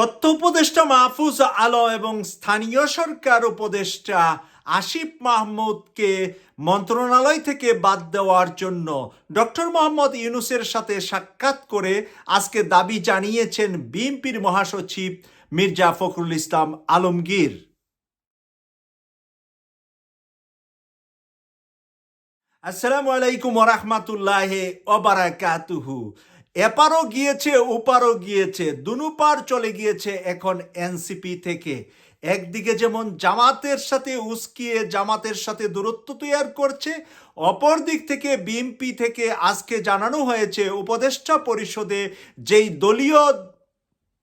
তথ্য উপদেষ্টা মাহফুজ আলম এবং স্থানীয় সরকার উপদেষ্টা আসিফ মাহমুদকে মন্ত্রণালয় থেকে বাদ দেওয়ার জন্য ডক্টর মোহাম্মদ ইউনুসের সাথে সাক্ষাৎ করে আজকে দাবি জানিয়েছেন বিএনপির মহাসচিব মির্জা ফখরুল ইসলাম আলমগীর। আসসালামু আলাইকুম ওরহমাতুল্লাহ ওবারাকাতুহু এপারও গিয়েছে, ওপারও গিয়েছে, দুনুপার চলে গিয়েছে এখন এনসিপি থেকে। একদিকে যেমন জামাতের সাথে উস্কিয়ে, জামাতের সাথে দূরত্ব তৈরি করছে অপর দিক থেকে বিএমপি থেকে আজকে জানানো হয়েছে উপদেষ্টা পরিষদে যেই দলীয়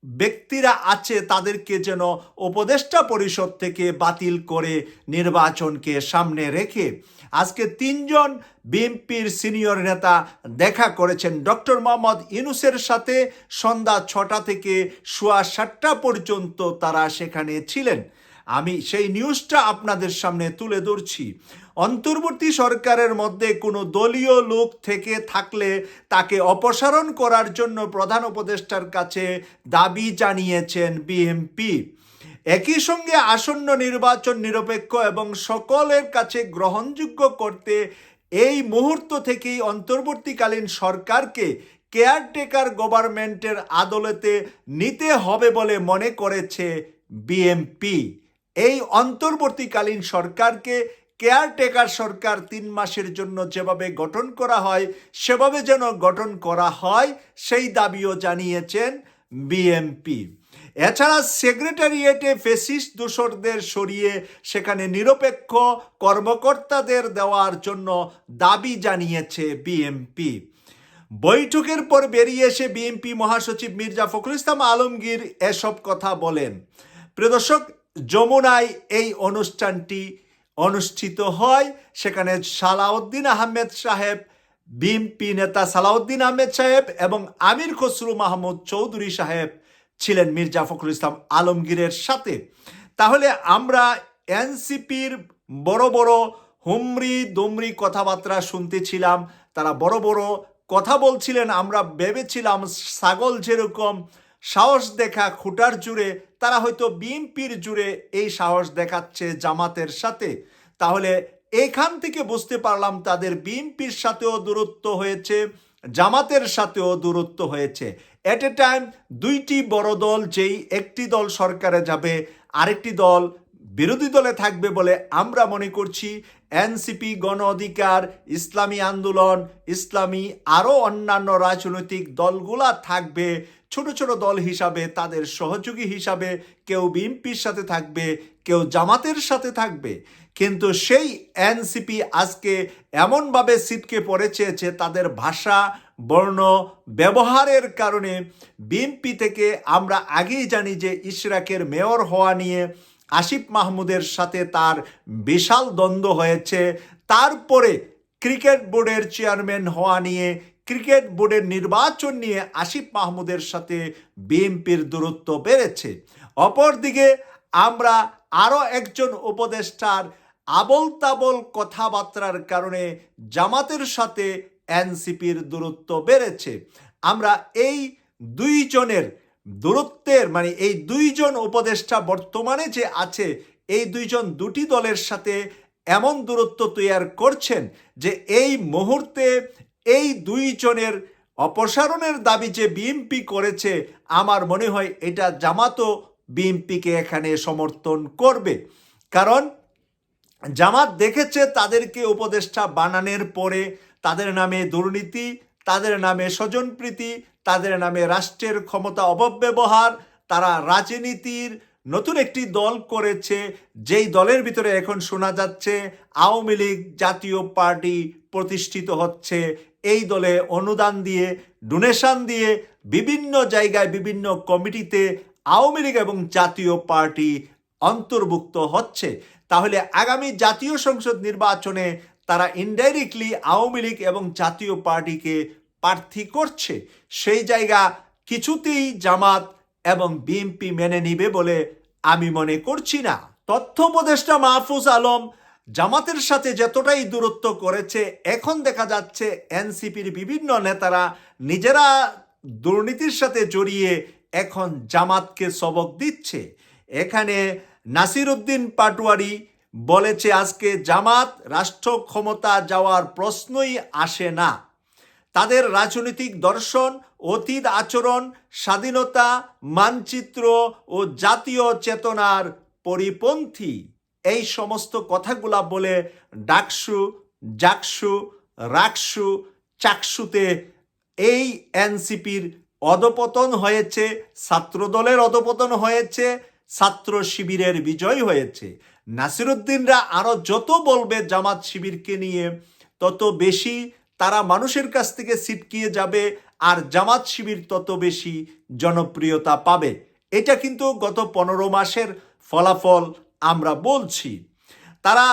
ব্যক্তিরা আছে তাদেরকে যেন উপদেষ্টা পরিষদ থেকে বাতিল করে নির্বাচনকে সামনে রেখে আজকে তিনজন বিএনপির সিনিয়র নেতা দেখা করেছেন। ডক্টর মোহাম্মদ ইনুসের সাথে সন্ধ্যা ছটা থেকে সোয়া সাতটা পর্যন্ত তারা সেখানে ছিলেন। আমি সেই নিউজটা আপনাদের সামনে তুলে ধরছি। অন্তর্বর্তী সরকারের মধ্যে কোনো দলীয় লোক থেকে থাকলে তাকে অপসারণ করার জন্য প্রধান উপদেষ্টার কাছে দাবি জানিয়েছেন বিএমপি একই সঙ্গে আসন্ন নির্বাচন নিরপেক্ষ এবং সকলের কাছে গ্রহণযোগ্য করতে এই মুহূর্ত থেকেই অন্তর্বর্তীকালীন সরকারকে কেয়ারটেকার গভর্নমেন্টের আদলতে নিতে হবে বলে মনে করেছে বিএমপি এই অন্তর্বর্তীকালীন সরকারকে কেয়ারটেকার সরকার তিন মাসের জন্য যেভাবে গঠন করা হয়, সেভাবে যেন গঠন করা হয়, সেই দাবিও জানিয়েছেন বিএমপি এছাড়া সেক্রেটারিয়েটে ফেসিস্ট দূষরদের সরিয়ে সেখানে নিরপেক্ষ কর্মকর্তাদের দেওয়ার জন্য দাবি জানিয়েছে বিএমপি বৈঠকের পর বেরিয়ে এসে বিএনপি মহাসচিব মির্জা ফখরুল ইসলাম আলমগীর এসব কথা বলেন। প্রিয় দর্শক যমুনায় এই অনুষ্ঠানটি অনুষ্ঠিত হয়। সেখানে সালাউদ্দিন আহমেদ সাহেব, বিএনপি নেতা সালাউদ্দিন আহমেদ সাহেব এবং আমির খসরু মাহমুদ চৌধুরী সাহেব ছিলেন মির্জা ফখরুল ইসলাম আলমগীরের সাথে। তাহলে আমরা এনসিপির বড় বড় হুমরি দুমরি কথাবার্তা শুনতেছিলাম, তারা বড় বড় কথা বলছিলেন, আমরা ভেবেছিলাম ছাগল যেরকম সাহস দেখা খুঁটার জুড়ে, তারা হয়তো বিএনপির জুড়ে এই সাহস দেখাচ্ছে জামাতের সাথে। তাহলে এখান থেকে বুঝতে পারলাম তাদের বিএনপির সাথেও দূরত্ব হয়েছে, জামাতের সাথেও দূরত্ব হয়েছে। এট এ টাইম দুইটি বড় দল যেই একটি দল সরকারে যাবে, আরেকটি দল বিরোধী দলে থাকবে বলে আমরা মনে করছি। এনসিপি গণ অধিকার, ইসলামী আন্দোলন, ইসলামী আরও অন্যান্য রাজনৈতিক দলগুলা থাকবে। ছোট ছোট দল হিসাবে, তাদের সহযোগী হিসাবে কেউ বিএনপির সাথে থাকবে, কেউ জামাতের সাথে থাকবে। কিন্তু সেই এনসিপি আজকে এমনভাবে সিটকে পড়েছে যে তাদের ভাষা, বর্ণ, ব্যবহারের কারণে বিএনপি থেকে আমরা আগেই জানি যে ইশরাকের মেয়র হওয়া নিয়ে আসিফ মাহমুদের সাথে তার বিশাল দ্বন্দ্ব হয়েছে। তারপরে ক্রিকেট বোর্ডের চেয়ারম্যান হওয়া নিয়ে ক্রিকেট বোর্ডের নির্বাচন নিয়ে আসিফ মাহমুদের সাথে বিএনপির দূরত্ব বেড়েছে। অপরদিকে আমরা আরও একজন উপদেষ্টার আবল তাবল কথাবার্তার কারণে জামাতের সাথে এনসিপির দূরত্ব বেড়েছে। আমরা এই দুইজনের দূরত্বের মানে এই দুইজন উপদেষ্টা বর্তমানে যে আছে, এই দুইজন দুটি দলের সাথে এমন দূরত্ব তৈয়ার করছেন যে এই মুহূর্তে এই দুইজনের অপসারণের দাবি যে বিএনপি করেছে, আমার মনে হয় এটা জামাতও বিএনপিকে এখানে সমর্থন করবে। কারণ জামাত দেখেছে তাদেরকে উপদেষ্টা বানানোর পরে তাদের নামে দুর্নীতি, তাদের নামে স্বজনপ্রীতি, তাদের নামে রাষ্ট্রের ক্ষমতা অপব্যবহার, তারা রাজনীতির নতুন একটি দল করেছে, যেই দলের ভিতরে এখন শোনা যাচ্ছে আওয়ামী লীগ জাতীয় পার্টি প্রতিষ্ঠিত হচ্ছে। এই দলে অনুদান দিয়ে ডোনেশন দিয়ে বিভিন্ন জায়গায় বিভিন্ন কমিটিতে আওয়ামী লীগ এবং জাতীয় পার্টি অন্তর্ভুক্ত হচ্ছে। তাহলে আগামী জাতীয় সংসদ নির্বাচনে তারা ইনডাইরেক্টলি আওয়ামী লীগ এবং জাতীয় পার্টিকে প্রার্থী করছে। সেই জায়গা কিছুতেই জামাত এবং বিএনপি মেনে নিবে বলে আমি মনে করছি না। তথ্য উপদেষ্টা মাহফুজ আলম জামাতের সাথে যতটাই দূরত্ব করেছে, এখন দেখা যাচ্ছে এনসিপির বিভিন্ন নেতারা নিজেরা দুর্নীতির সাথে জড়িয়ে এখন জামাতকে সবক দিচ্ছে। এখানে নাসিরুদ্দিন পাটোয়ারি বলেছে, আজকে জামাত রাষ্ট্র ক্ষমতা যাওয়ার প্রশ্নই আসে না। তাদের রাজনৈতিক দর্শন, অতীত আচরণ, স্বাধীনতা, মানচিত্র ও জাতীয় চেতনার পরিপন্থী। এই সমস্ত কথাগুলা বলে ডাকসু, জাকসু, রাকসু, চাকসুতে এই এনসিপির অধপতন হয়েছে, ছাত্রদলের অধপতন হয়েছে, ছাত্র শিবিরের বিজয় হয়েছে। নাসিরুদ্দিনরা আরও যত বলবে জামাত শিবিরকে নিয়ে, তত বেশি তারা মানুষের কাছ থেকে ছিটকিয়ে যাবে আর জামাত শিবির তত বেশি জনপ্রিয়তা পাবে। এটা কিন্তু গত পনেরো মাসের ফলাফল আমরা বলছি। তারা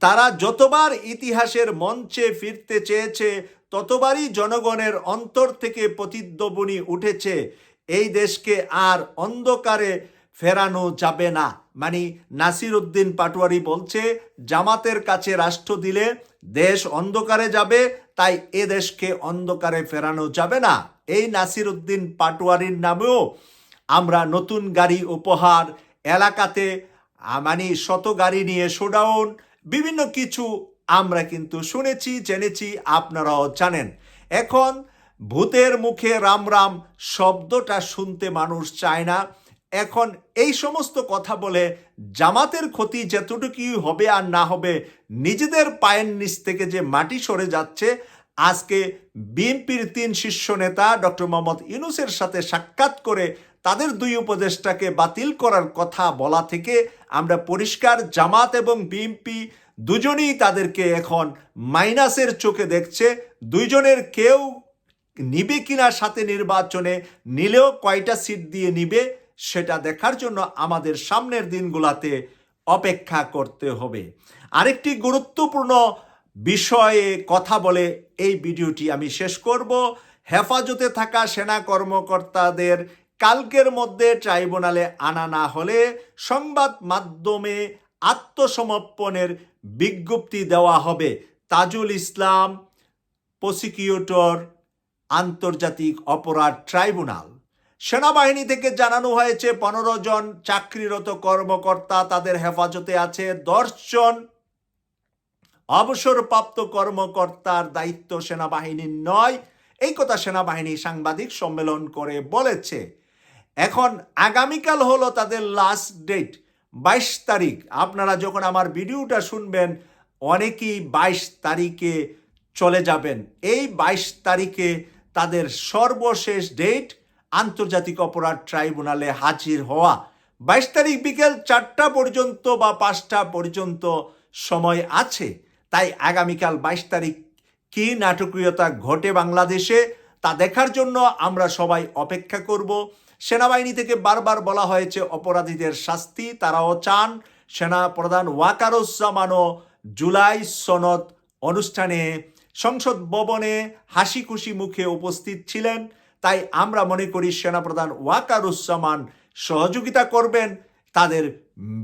তারা যতবার ইতিহাসের মঞ্চে ফিরতে চেয়েছে, ততবারই জনগণের অন্তর থেকে প্রতিদ্বনী উঠেছে, এই দেশকে আর অন্ধকারে ফেরানো যাবে না। মানে নাসির উদ্দিন পাটোয়ারি বলছে, জামাতের কাছে রাষ্ট্র দিলে দেশ অন্ধকারে যাবে, তাই এ দেশকে অন্ধকারে ফেরানো যাবে না। এই নাসির উদ্দিন পাটোয়ারির নামেও আমরা নতুন গাড়ি উপহার, এলাকাতে মানে শত গাড়ি নিয়ে শোডাউন। বিভিন্ন কিছু আমরা কিন্তু শুনেছি, জেনেছি, আপনারাও জানেন। এখন ভূতের মুখে রাম রাম শব্দটা শুনতে মানুষ চায় না। এখন এই সমস্ত কথা বলে জামাতের ক্ষতি যেতটুকুই হবে আর না হবে, নিজেদের পায়ের নিচ থেকে যে মাটি সরে যাচ্ছে, আজকে বিএনপির তিন শীর্ষ নেতা ডক্টর মোহাম্মদ ইউনুসের সাথে সাক্ষাৎ করে তাদের দুই উপদেষ্টাকে বাতিল করার কথা বলা থেকে আমরা পরিষ্কার জামাত এবং বিএনপি দুজনেই তাদেরকে এখন মাইনাসের চোখে দেখছে। দুইজনের কেউ নিবে কিনা সাথে নির্বাচনে, নিলেও কয়টা সিট দিয়ে নিবে সেটা দেখার জন্য আমাদের সামনের দিনগুলাতে অপেক্ষা করতে হবে। আরেকটি গুরুত্বপূর্ণ বিষয়ে কথা বলে এই ভিডিওটি আমি শেষ করব। হেফাজতে থাকা সেনা কর্মকর্তাদের কালকের মধ্যে ট্রাইব্যুনালে আনা না হলে সংবাদ মাধ্যমে আত্মসমর্পণের বিজ্ঞপ্তি দেওয়া হবে। তাজুল ইসলাম, প্রসিকিউটর, আন্তর্জাতিক অপরাধ ট্রাইব্যুনাল। সেনাবাহিনী থেকে জানানো হয়েছে, পনেরো জন চাকরিরত কর্মকর্তা তাদের হেফাজতে আছে, দশ জন অবসরপ্রাপ্ত কর্মকর্তার দায়িত্ব সেনাবাহিনীর নয়। এই কথা সেনাবাহিনী সাংবাদিক সম্মেলন করে বলেছে। এখন আগামীকাল হলো তাদের লাস্ট ডেট বাইশ তারিখ। আপনারা যখন আমার ভিডিওটা শুনবেন, অনেকেই বাইশ তারিখে চলে যাবেন। এই বাইশ তারিখে তাদের সর্বশেষ ডেট আন্তর্জাতিক অপরাধ ট্রাইব্যুনালে হাজির হওয়া। বাইশ তারিখ বিকেল চারটা পর্যন্ত বা পাঁচটা পর্যন্ত সময় আছে। তাই আগামীকাল বাইশ তারিখ কি নাটকীয়তা ঘটে বাংলাদেশে, তা দেখার জন্য আমরা সবাই অপেক্ষা করব। সেনাবাহিনী থেকে বারবার বলা হয়েছে অপরাধীদের শাস্তি, তারাও চান। সেনা প্রধান ওয়াকারুজ্জামানও জুলাই সনদ অনুষ্ঠানে সংসদ ভবনে হাসি খুশি মুখে উপস্থিত ছিলেন। তাই আমরা মনে করি সেনাপ্রধান ওয়াকারুজ্জামান সহযোগিতা করবেন। তাদের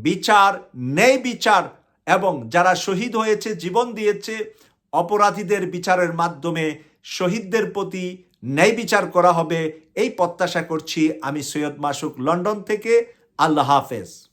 বিচার, ন্যায় বিচার এবং যারা শহীদ হয়েছে, জীবন দিয়েছে, অপরাধীদের বিচারের মাধ্যমে শহীদদের প্রতি ন্যায় বিচার করা হবে। এই প্রত্যাশা করছি আমি সৈয়দ মাসুক লন্ডন থেকে। আল্লাহ হাফেজ।